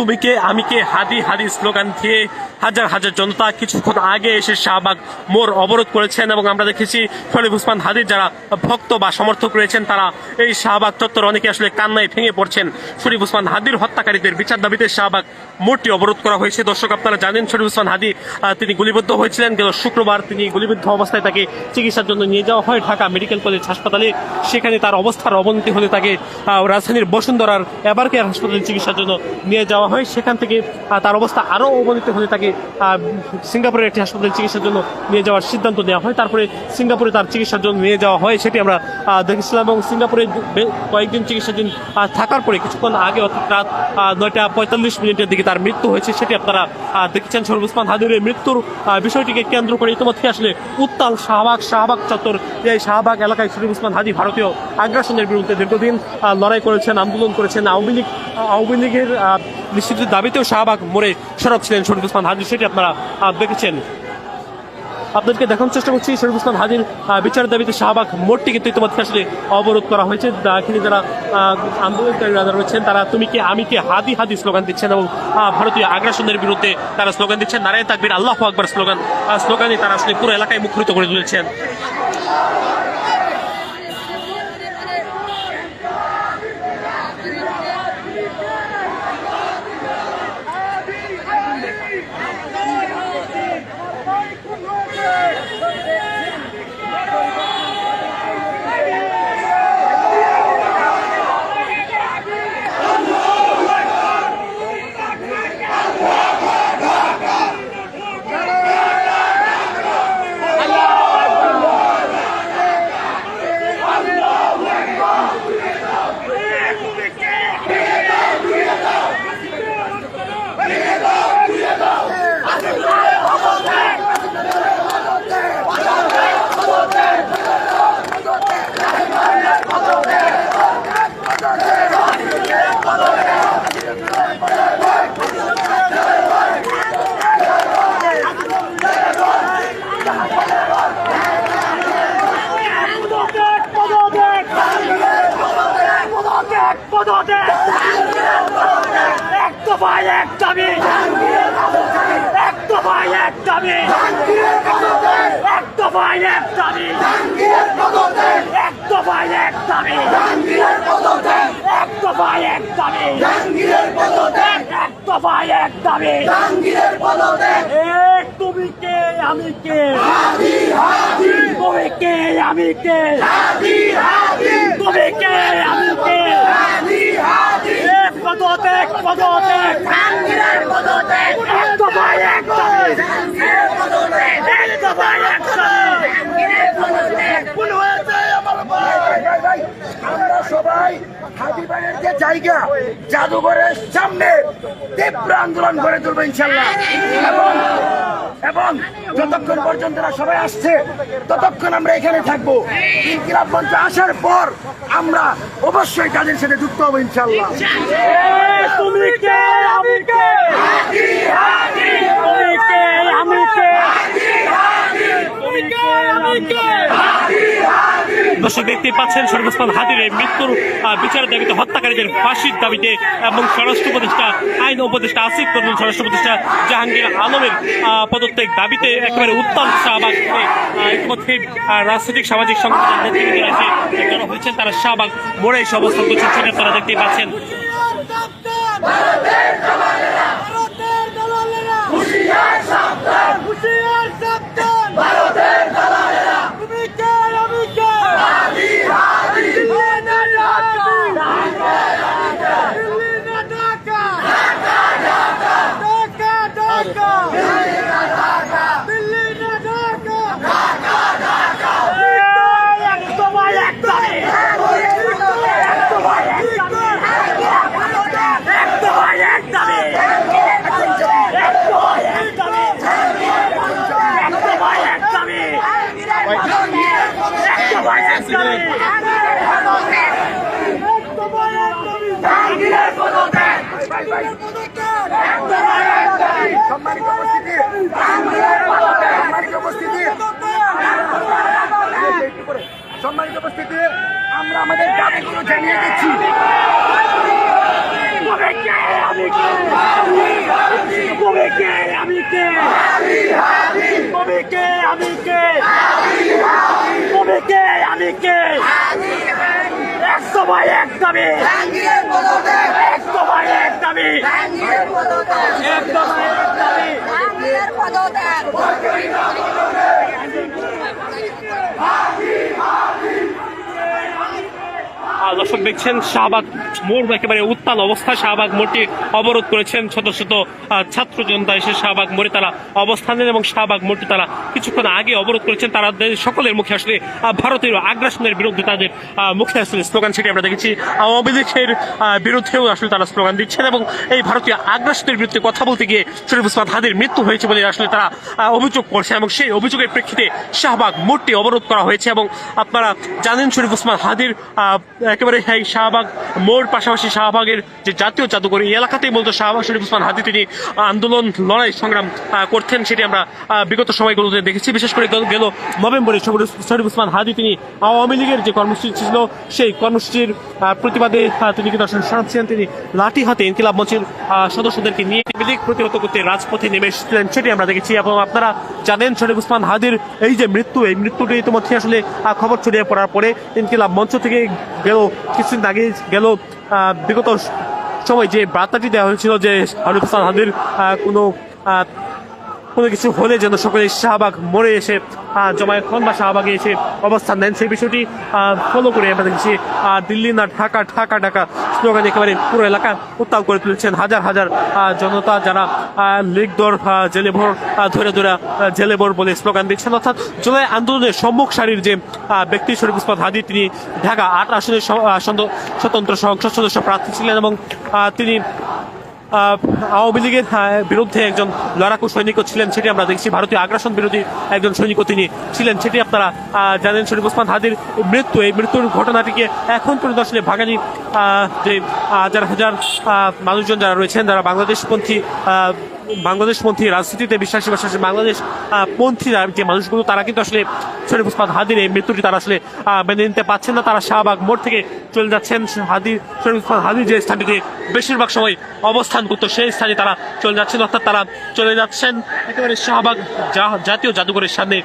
তুমি কে? আমি কে? হাদি হাদি স্লোগান দিয়ে হাজার হাজার জনতা কিছুক্ষণ আগে এসে শাহবাগ মোড় অবরোধ করেছেন এবং আমরা দেখেছি শরীফ উসমান হাদির যারা ভক্ত বা সমর্থক রয়েছেন, তারা এই শাহবাগ চত্বর অনেকে আসলে কান্নায় ভেঙে পড়ছেন। শরীফ উসমান হাদির হত্যাকারীদের বিচার দাবিতে শাহবাগ মোড়টি অবরোধ করা হয়েছে। দর্শক, আপনারা জানেন শরীফ উসমান হাদি তিনি গুলিবদ্ধ হয়েছিলেন। গেল শুক্রবার তিনি গুলিবিদ্ধ অবস্থায় তাকে চিকিৎসার জন্য নিয়ে যাওয়া হয় ঢাকা মেডিকেল কলেজ হাসপাতালে। সেখানে তার অবস্থার অবনতি হলে তাকে রাজধানীর বসুন্ধরার এবার কেয়ার হাসপাতালে চিকিৎসার জন্য নিয়ে যাওয়া হয়, সেখান থেকে তার অবস্থা আরও অবনতি হলে তাকে সিঙ্গাপুরের একটি হাসপাতালে চিকিৎসার জন্য নিয়ে যাওয়ার সিদ্ধান্ত নেওয়া হয়। তারপরে সিঙ্গাপুরে তার চিকিৎসার জন্য নিয়ে যাওয়া হয়, সেটি আমরা দেখেছিলাম এবং সিঙ্গাপুরে কয়েকদিন চিকিৎসাধীন থাকার পরে কিছুক্ষণ আগে, অর্থাৎ রাত নয়টা পঁয়তাল্লিশ মিনিটের দিকে তার মৃত্যু হয়েছে, সেটি আপনারা দেখেছেন। শরীফ উসমান হাদির মৃত্যুর বিষয়টিকে কেন্দ্র করে ইতিমধ্যে আসলে উত্তাল শাহবাগ শাহবাগ চত্বর, এই শাহবাগ এলাকায় শরীফ উসমান হাদি ভারতীয় আগ্রাসনের বিরুদ্ধে দীর্ঘদিন লড়াই করেছেন, আন্দোলন করেছেন। আওয়ামী লীগ আওয়ামী লীগের নিশ্চিত দাবিতেও শাহবাগ মোড়ে সরব ছিলেন শরীফ উসমান হাজির সেটি আপনারা দেখেছেন। আপনাদেরকে দেখানোর চেষ্টা করছি শরীফ উসমান হাজির আহ, বিচারের দাবিতে শাহবাগ মোড়টি কিন্তু ইতিমধ্যে আসলে অবরোধ করা হয়েছে। এখানে যারা আন্দোলনকারীরা রয়েছেন তারা তুমি কি আমি কি হাদি হাদি স্লোগান দিচ্ছেন এবং ভারতীয় আগ্রাসনের বিরুদ্ধে তারা স্লোগান দিচ্ছেন। নারায়ণ তাকবির আল্লাহ আকবর স্লোগান আহ, স্লোগানে তারা আসলে পুরো এলাকায় মুখরিত করে তুলেছেন পদত্যাগ পদত্যাগ পদত্যাগ পদত্যাগ এক দফায় এক দাবি এক দফায় এক দাবি এক দফায় এক দাবি এক দফায় এক দাবি এক দফায় এক দাবি। এক দফায় এক দাবি। এক তুমি কে আমি কে? তুমি কে আমি কে? তুমি কে আমি কে? এ পদত্যাগ পদত্যাগ। এক দফায় এক দাবি। এক দফায় এক দাবি। আমরা সবাই হাবিবানের যে জায়গা জাদুঘরের সামনে তীব্র আন্দোলন করে তুলবো ইনশাল্লাহ এবং এবং যতক্ষণ পর্যন্ত সবাই আসছে ততক্ষণ আমরা এখানে থাকব ইনকিলাব মঞ্চ আসার পর আমরা অবশ্যই তাদের সাথে যুক্ত হব ইনশাল্লাহ তুমি কে আমি কে তুমি কে আমি কে আমি কে দর্শক দেখতে পাচ্ছেন শরীফ উসমান মৃত্যুর বিচারের দাবিতে হত্যাকারীদের ফাঁসির দাবিতে এবং স্বরাষ্ট্র উপদেষ্টা আইন উপদেষ্টা আসিফ নজরুল স্বরাষ্ট্র উপদেষ্টা জাহাঙ্গীর আলমের আহ, পদত্যাগ দাবিতে একেবারে উত্তাল শাহবাগ ইতিমধ্যে রাজনৈতিক সামাজিক সংগঠনের হয়েছেন তারা শাহবাগ মোড়ে এসে অবস্থান করছেন সেটা আপনারা দেখতেই পাচ্ছেন। Islam! জানিয়ে দিচ্ছি। আমি কে? কে আমি কে? তুমি কে আমি কে? তুমি কে আমি কে? এক সময় এক দাবি। এক সময় এক পদত্যাগ এক সময় এক দাবি জাহাঙ্গীরের পদত্যাগ আহ, দর্শক দেখছেন শাহবাগ মোড় একেবারে উত্তাল অবস্থা। শাহবাগ মোড়টি অবরোধ করেছেন শত শত ছাত্র জনতা এসে শাহবাগ মোড়ে তারা অবস্থান নেন এবং শাহবাগ মোড়টি তারা কিছুক্ষণ আগে অবরোধ করেছেন। তারা সকলের মুখে আসলে আহ, ভারতীয় আগ্রাসনের বিরুদ্ধে তাদের মুখে আসলে স্লোগান সেটি আমরা দেখেছি। আওয়ামী লীগের বিরুদ্ধেও আসলে তারা স্লোগান দিচ্ছেন এবং এই ভারতীয় আগ্রাসনের বিরুদ্ধে কথা বলতে গিয়ে শরীফ উসমান হাদির মৃত্যু হয়েছে বলে আসলে তারা অভিযোগ করছে এবং সেই অভিযোগের প্রেক্ষিতে শাহবাগ মোড়টি অবরোধ করা হয়েছে এবং আপনারা জানেন শরীফ উসমান হাদির একেবারে এই শাহবাগ মোড়, পাশাপাশি শাহবাগের যে জাতীয় জাদুঘর, এই এলাকাতেই মূলত শাহবাগ শরীফ উসমান হাদি তিনি আন্দোলন, লড়াই, সংগ্রাম করতেন, সেটি আমরা বিগত সময়গুলোতে দেখেছি। বিশেষ করে গেল- নভেম্বরে শরীফ উসমান হাদি তিনি আওয়ামী লীগের যে কর্মসূচি ছিল, সেই কর্মসূচির প্রতিবাদে তিনি কিন্তু আসলে শোনাচ্ছিলেন তিনি লাঠি হাতে ইনকিলাব মঞ্চের সদস্যদেরকে নিয়ে লীগ প্রতিহত করতে রাজপথে নেমে এসেছিলেন, সেটি আমরা দেখেছি। এবং আপনারা জানেন, শরীফ উসমান হাদির এই যে মৃত্যু, এই মৃত্যুটি ইতিমধ্যে আসলে খবর ছড়িয়ে পড়ার পরে ইনকিলাব মঞ্চ থেকে গেল কিছুদিন আগে গেল বিগত সময় যে বার্তাটি দেওয়া হয়েছিল যে আরুফ হাসান হাদির কোনো কোনো কিছু হলে যেন সকলে শাহবাগ মরে এসে জমায়েত হন বা শাহবাগে এসে অবস্থান নেন। সেই বিষয়টি ফলো করে আমরা দেখছি দিল্লি না ঢাকা ঢাকা ঢাকা স্লোগান একেবারে পুরো এলাকা উত্তাল করে তুলেছেন। হাজার হাজার জনতা যারা লীগ দর আহ, জেলে ভর ধরে ধরে আহ, জেলে ভর বলে স্লোগান দিচ্ছেন। অর্থাৎ জুলাই আন্দোলনের সম্মুখ সারির যে ব্যক্তি শরীফ হাদি তিনি ঢাকা আট আসনের স্বতন্ত্র সংসদ সদস্য প্রার্থী ছিলেন এবং তিনি আওয়ামী লীগের বিরুদ্ধে একজন লড়াকু সৈনিকও ছিলেন, সেটি আমরা দেখছি। ভারতীয় আগ্রাসন বিরোধী একজন সৈনিকও তিনি ছিলেন, সেটি আপনারা জানেন। শরীফ ওসমান হাদির মৃত্যু, এই মৃত্যুর ঘটনাটিকে এখন পর্যন্ত আসলে যে হাজার হাজার মানুষজন যারা রয়েছেন, যারা বাংলাদেশপন্থী বাংলাদেশপন্থী রাজনীতিতে বিশ্বাসী বিশ্বাসী বাংলাদেশ পন্থী যে মানুষগুলো, তারা কিন্তু আসলে শরীফ ওসমান হাদির এই মৃত্যুটি তারা আসলে মেনে নিতে পারছেন না। তারা শাহবাগ মোড় থেকে চলে যাচ্ছেন। হাদির, শরীফ ওসমান হাদির যে স্থানটিতে বেশিরভাগ সময় অবস্থান করতো, সেই স্থানে তারা চলে যাচ্ছেন। অর্থাৎ তারা চলে যাচ্ছেন একেবারে শাহবাগ জাতীয় জাদুঘরের সামনে।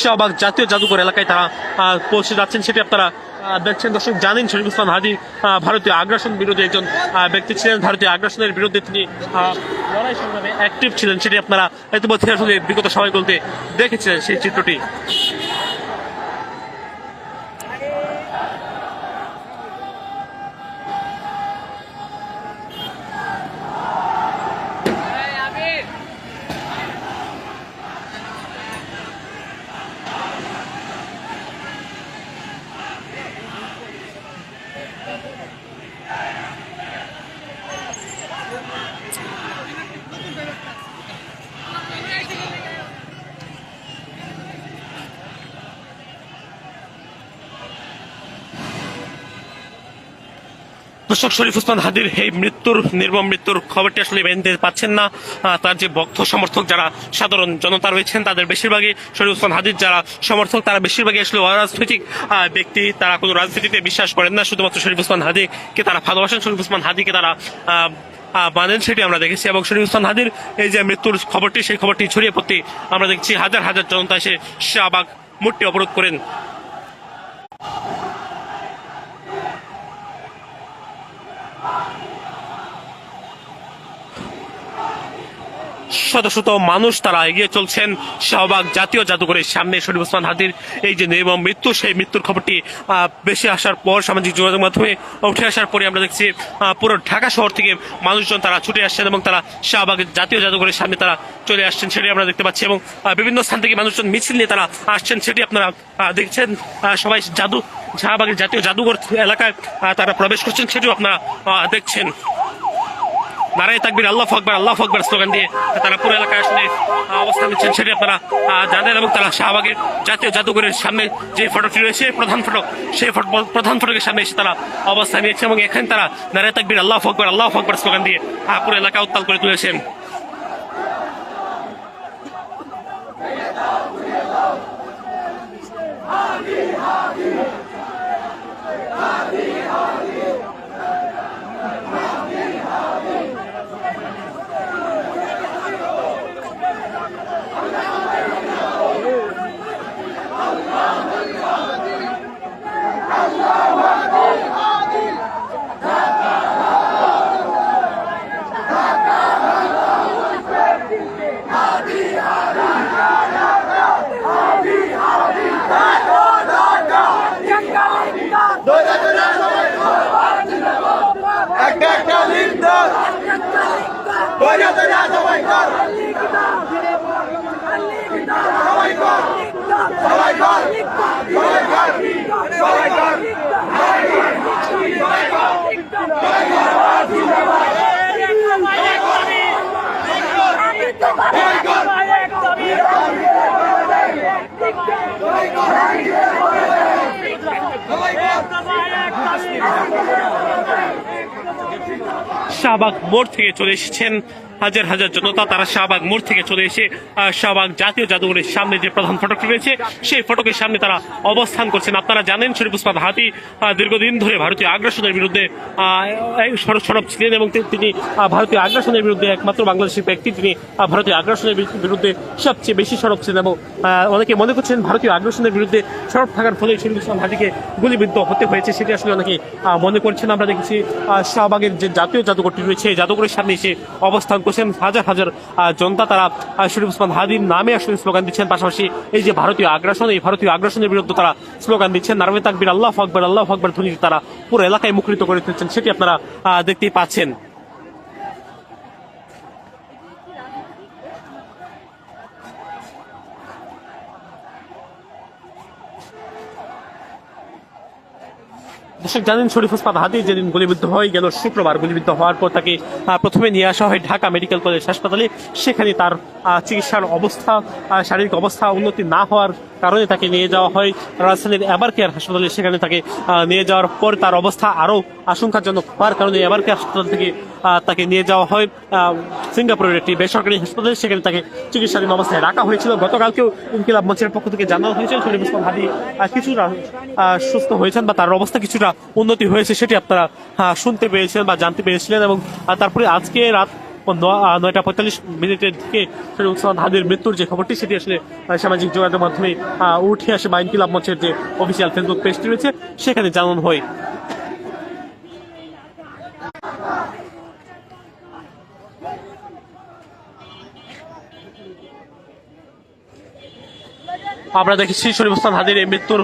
শাহবাগ জাতীয় জাদুঘর এলাকায় তারা পৌঁছে যাচ্ছেন। সেটি আপনারা দেখছেন দর্শক, জানেন শরীফ ইসলাম হাদি ভারতীয় আগ্রাসন বিরোধী একজন ব্যক্তি ছিলেন। ভারতীয় আগ্রাসনের বিরুদ্ধে তিনি লড়াই সংগ্রামে অ্যাক্টিভ ছিলেন, সেটি আপনারা ইতিমধ্যে আসলে বিগত সময়গুলোতে দেখেছিলেন সেই চিত্রটি। দর্শক শরীফ উসমান হাদির এই মৃত্যুর, নির্মম মৃত্যুর খবরটি আসলে মেনে নিতে পাচ্ছেন না। তার যে ভক্ত সমর্থক যারা সাধারণ জনতা রয়েছেন, তাদের বেশিরভাগই শরীফ উসমান হাদির যারা সমর্থক, তারা বেশিরভাগই আসলে অরাজনৈতিক ব্যক্তি। তারা কোনো রাজনীতিতে বিশ্বাস করেন না, শুধুমাত্র শরীফ উসমান হাদিকে তারা ভালোবাসেন, শরীফ উসমান হাদিকে তারা মানেন, সেটি আমরা দেখেছি। এবং শরীফ উসমান হাদির এই যে মৃত্যুর খবরটি, সেই খবরটি ছড়িয়ে পড়তে আমরা দেখছি হাজার হাজার জনতা এসে শাহবাগ মূর্তি অবরোধ করেন। শত শত মানুষ তারা এগিয়ে চলছেন। শাহবাগ জাতীয় জাদুঘরের সামনে শরীফ ওসমান হাদির এই যে নির্মম মৃত্যু, সেই মৃত্যুর খবরটি বেশি আসার পর সামাজিক যোগাযোগ মাধ্যমে উঠে আসার পরে আমরা দেখছি পুরো ঢাকা শহর থেকে মানুষজন তারা ছুটে আসছেন এবং তারা শাহবাগের জাতীয় জাদুঘরের সামনে তারা চলে আসছেন সেটি আমরা দেখতে পাচ্ছি এবং বিভিন্ন স্থান থেকে মানুষজন মিছিল নিয়ে তারা আসছেন সেটি আপনারা দেখছেন। সবাই জাদু, শাহবাগের জাতীয় জাদুঘর এলাকায় তারা প্রবেশ করছেন সেটিও আপনারা দেখছেন। নারায় থাকবেন। আল্লাহ ফকবার আল্লাহ ফকবার স্লোগান দিয়ে তারা পুরো এলাকায় আসলে অবস্থা অবস্থান নিচ্ছেন সেটি আপনারা জানেন এবং তারা শাহবাগের জাতীয় জাদুঘরের সামনে যে ফটোটি রয়েছে প্রধান ফটো, সেই প্রধান ফটকের সামনে এসে তারা অবস্থান নিয়েছে এবং এখানে তারা নারায় থাকবেন। আল্লাহ ফকবার আল্লাহ ফকবার স্লোগান দিয়ে পুরো এলাকা উত্তাল করে তুলেছেন। শাহবাগ মোড় থেকে চলে এসেছেন হাজার হাজার জনতা তারা শাহবাগ মোড় থেকে চলে এসে শাহবাগ জাতীয় জাদুঘরের সামনে যে প্রধান ফটকটি রয়েছে, সেই ফটকের সামনে তারা অবস্থান করছেন। আপনারা জানেন শরীফ উসমান হাতি দীর্ঘদিন ধরে ভারতীয় আগ্রাসনের বিরুদ্ধে সরব ছিলেন এবং তিনি ভারতীয় আগ্রাসনের বিরুদ্ধে একমাত্র বাংলাদেশের ব্যক্তি। তিনি ভারতীয় আগ্রাসনের বিরুদ্ধে সবচেয়ে বেশি সরব ছিলেন এবং অনেকে মনে করছেন ভারতীয় আগ্রাসনের বিরুদ্ধে সরব থাকার ফলে শরীফ উসমান হাতিকে গুলিবিদ্ধ হতে হয়েছে সেটি আসলে অনেকে মনে করছেন। আমরা দেখেছি শাহবাগের যে জাতীয় জাদুঘরটি রয়েছে, এই জাদুঘরের সামনে এসে অবস্থান করছেন হাজার হাজার জনতা তারা শরীফ উসমান হাদির নামে আসলে স্লোগান দিচ্ছেন। পাশাপাশি এই যে ভারতীয় আগ্রাসন, এই ভারতীয় আগ্রাসনের বিরুদ্ধে তারা স্লোগান দিচ্ছেন। নারবে তাকবির, আল্লাহ আকবর আল্লাহ আকবর, ধ্বনি তারা পুরো এলাকায় মুখরিত করে তুলছেন সেটি আপনারা দেখতেই পাচ্ছেন। দর্শক জানেন, শরীফ ওসমান হাদি যেদিন গুলিবিদ্ধ হয়ে গেল, শুক্রবার গুলিবিদ্ধ হওয়ার পর তাকে প্রথমে নিয়ে আসা হয় ঢাকা মেডিকেল কলেজ হাসপাতালে। সেখানে তার চিকিৎসার অবস্থা শারীরিক অবস্থা উন্নতি না হওয়ার কারণে তাকে নিয়ে যাওয়া হয়। রাজধানীর এবার কেয়ার হাসপাতালে সেখানে তাকে নিয়ে যাওয়ার পর তার অবস্থা আরও আশঙ্কাজনক হওয়ার কারণে এবার কেয়ার হাসপাতাল থেকে তাকে নিয়ে যাওয়া হয়। সিঙ্গাপুরের একটি বেসরকারি হাসপাতালে সেখানে তাকে চিকিৎসাধীন অবস্থায় রাখা হয়েছিল। গতকালকেও ইনকিলাব মঞ্চের পক্ষ থেকে জানানো হয়েছিল শরীফ ওসমান হাদি কিছুটা সুস্থ হয়েছেন বা তার অবস্থা কিছুটা উন্নতি হয়েছে সেটি আপনারা শুনতে পেয়েছিলেন বা জানতে পেরেছিলেন এবং তারপরে আজকে রাত নয়টা পঁয়তাল্লিশ মিনিটের দিকে ওসমান হাদির মৃত্যুর যে খবরটি, সেটি আসলে সামাজিক যোগাযোগের মাধ্যমে উঠে আসে বা ইনকিলাব মঞ্চের যে অফিসিয়াল ফেসবুক পেজটি রয়েছে, সেখানে জানানো হয়। আমরা দেখেছি শরীফ ওসমান হাদির এই মৃত্যুর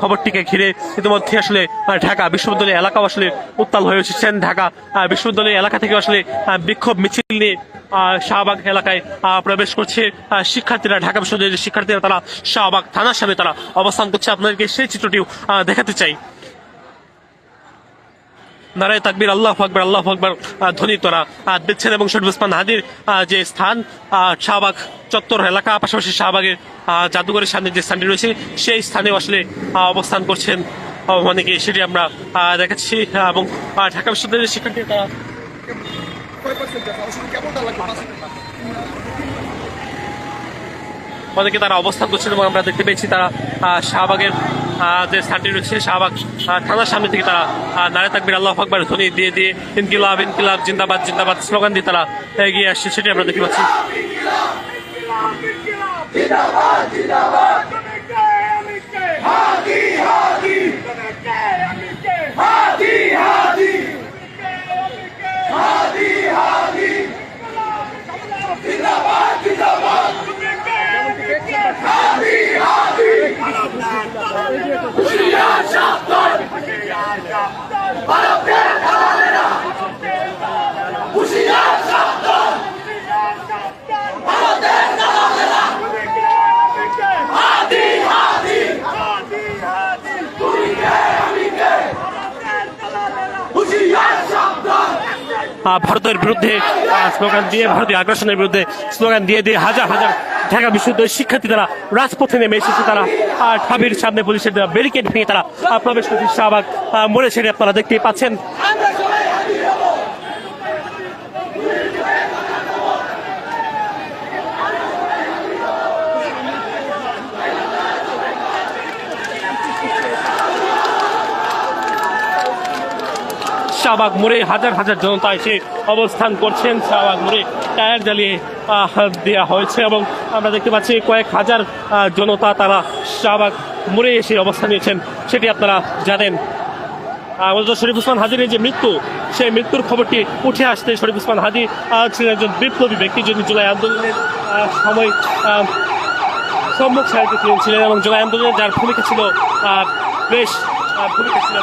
খবরটিকে ঘিরে ইতিমধ্যে আসলে ঢাকা বিশ্ববিদ্যালয় এলাকাও আসলে উত্তাল হয়ে উঠেছেন ঢাকা বিশ্ববিদ্যালয় এলাকা থেকে আসলে বিক্ষোভ মিছিল নিয়ে শাহবাগ এলাকায় প্রবেশ করছে শিক্ষার্থীরা, ঢাকা বিশ্ববিদ্যালয়ের শিক্ষার্থীরা, তারা শাহবাগ থানার সামনে তারা অবস্থান করছে। আপনাদেরকে সেই চিত্রটিও দেখাতে চাই। নারায় তাকবির, আল্লাহ আকবর আল্লাহ আকবর ধ্বনি তোরা দিচ্ছেন এবং শরীফ ওসমান হাদির যে স্থান শাহবাগ চত্বর এলাকা, পাশাপাশি শাহবাগের জাদুঘরের সামনে যে স্থানটি রয়েছে, সেই স্থানে আসলে অবস্থান করছেন অনেকে সেটি আমরা দেখাচ্ছি এবং ঢাকা বিশ্ববিদ্যালয়ের শিক্ষার্থী তারা অনেকে তারা অবস্থান করছেন এবং আমরা দেখতে পেয়েছি তারা শাহবাগের যে স্থানটি রয়েছে শাহবাগ থানার সামনে থেকে তারা নারে তাকবির আল্লাহ আকবর, ধ্বনি দিয়ে দিয়ে ইনকিলাব ইনকিলাব, জিন্দাবাদ জিন্দাবাদ, স্লোগান দিয়ে তারা এগিয়ে আসছে সেটি আমরা দেখতে পাচ্ছি। ভারতের বিরুদ্ধে স্লোগান দিয়ে, ভারতীয় আগ্রাসনের বিরুদ্ধে স্লোগান দিয়ে দিয়ে হাজার হাজার ঢাকা বিশ্ববিদ্যালয়ের শিক্ষার্থী তারা রাজপথে নেমে এসেছে, তারা ঠাবির সামনে পুলিশের ব্যারিকেড ভেঙে তারা প্রবেশ করছে। শাহবাগ মোড়ে সেটি আপনারা দেখতে পাচ্ছেন। শাহবাগ মোড়ে হাজার হাজার জনতা এসে অবস্থান করছেন। শাহবাগ মোড়ে টায়ার জ্বালিয়ে দেওয়া হয়েছে এবং আমরা দেখতে পাচ্ছি কয়েক হাজার জনতা তারা শাহবাগ মোড়ে এসে অবস্থান নিয়েছেন সেটি আপনারা জানেন। শরীফ উসমান এই যে মৃত্যু সেই মৃত্যুর খবরটি উঠে আসতে শরীফ উসমান আহ, ছিলেন একজন বিপ্লবী ব্যক্তি যিনি জুলাই আন্দোলনের সময় সম্মুখ সারিতে ছিলেন এবং জুলাই আন্দোলনের যার ভূমিকা ছিল বেশ ভূমিকা ছিল।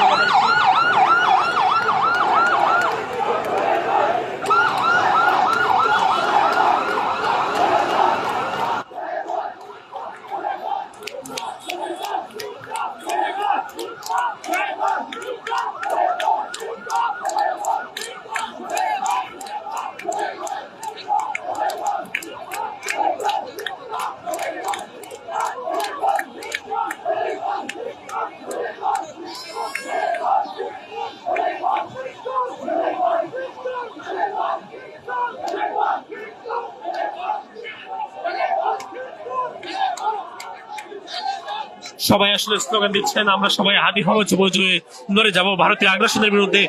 সবাই আসলে স্লোগান দিচ্ছেন আমরা সবাই হব যুব যুগে লড়ে যাব ভারতীয় আগ্রাসনের বিরুদ্ধে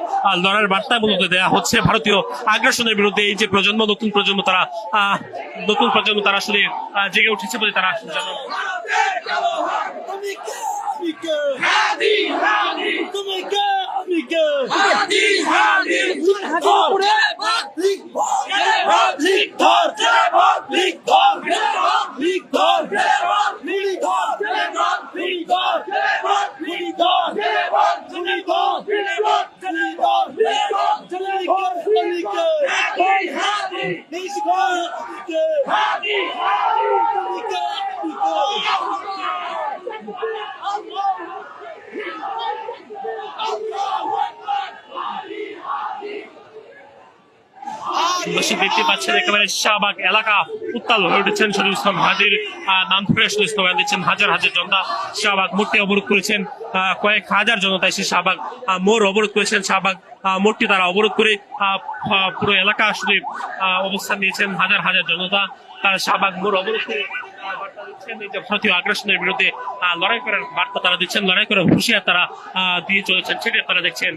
লড়ার বার্তা মূলত দেওয়া হচ্ছে ভারতীয় আগ্রাসনের বিরুদ্ধে এই যে প্রজন্ম নতুন প্রজন্ম তারা নতুন প্রজন্ম তারা আসলে জেগে উঠেছে বলে তারা জানান দর্শক একেবারে শাহবাগ এলাকা উত্তাল হয়ে উঠেছেন শরীফ ইসলাম হাজির নাম ধরে স্লোগান দিচ্ছেন হাজার হাজার জনতা। শাহবাগ মূর্তি অবরোধ করেছেন কয়েক হাজার জনতা এসে শাহবাগ মোড় অবরোধ করেছেন, শাহবাগ মোড়টি তারা অবরোধ করে পুরো এলাকা আসলে অবস্থান নিয়েছেন হাজার হাজার জনতা। তারা শাহবাগ মোড় অবরোধ করে ভারতীয় আগ্রাসনের বিরুদ্ধে লড়াই করার বার্তা তারা দিচ্ছেন, লড়াই করার হুঁশিয়ার তারা দিয়ে চলেছেন সেটা আপনারা দেখছেন।